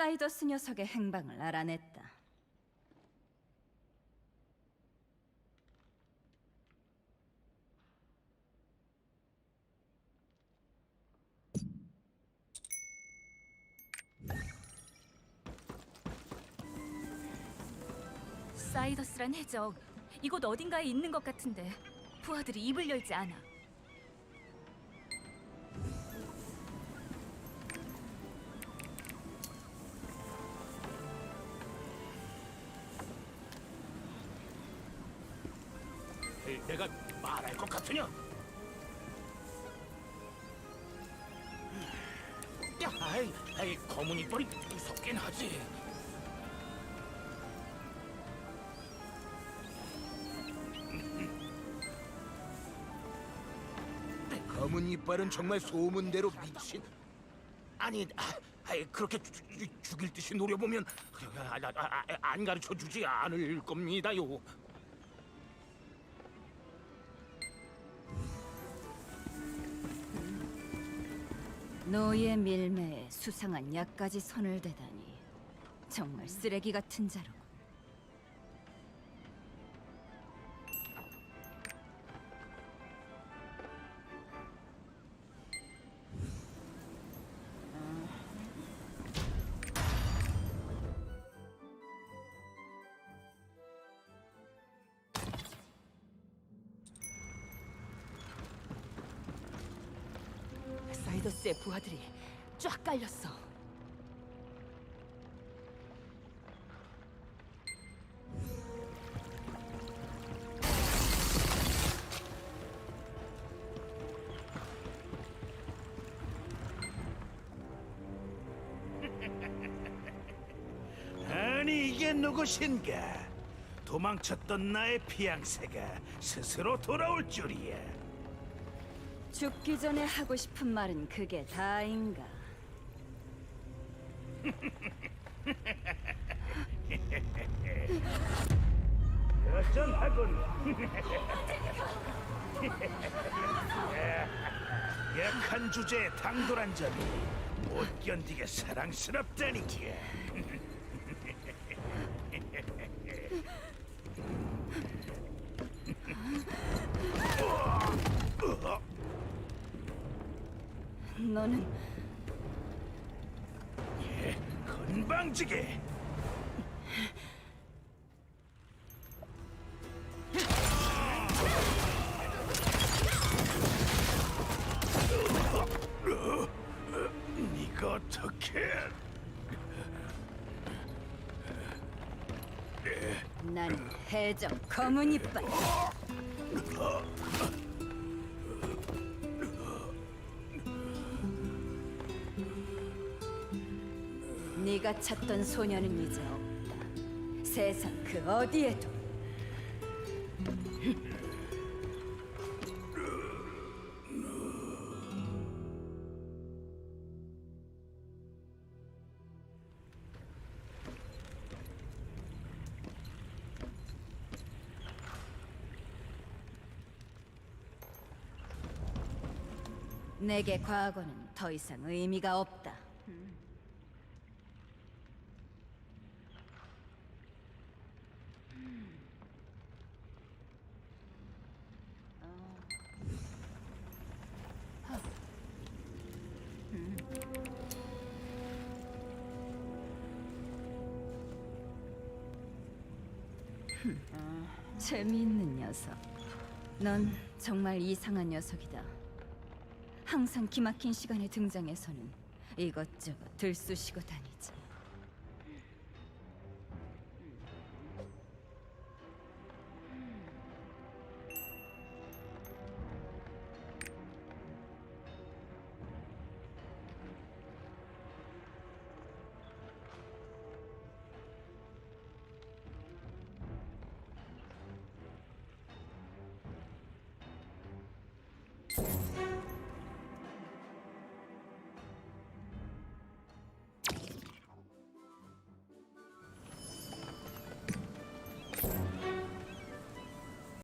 사이더스 녀석의 행방을 알아냈다. 사이더스란 해적 이곳 어딘가에 있는 것 같은데 부하들이 입을 열지 않아. 내가 말할 것 같으냐? 야, 아이, 아이 검은 이빨이 무섭긴 하지. 검은 이빨은 정말 소문대로 미친. 아니, 아, 아이, 그렇게 죽- 죽- 죽일 듯이 노려보면 아, 아, 아, 아, 안 가르쳐 주지 않을 겁니다요. 노예 밀매에 수상한 약까지 손을 대다니 정말 쓰레기 같은 자로. 사이더스의 부하들이 쫙 깔렸어. 아니 이게 누구신가? 도망쳤던 나의 피양새가 스스로 돌아올 줄이야. 죽기 전에 하고 싶은 말은 그게 다인가? 여전하군. 약한 주제에 당돌한 점이 못 견디게 사랑스럽다니 너는 건방지게. 네가 어떻게? 난 해적 검은 이빨. 네가 찾던 소녀는 이제 없다. 세상 그 어디에도. 내게 과거는 더 이상 의미가 없다. 재미있는 녀석. 넌 정말 이상한 녀석이다. 항상 기막힌 시간에 등장해서는 이것저것 들쑤시고 다니지.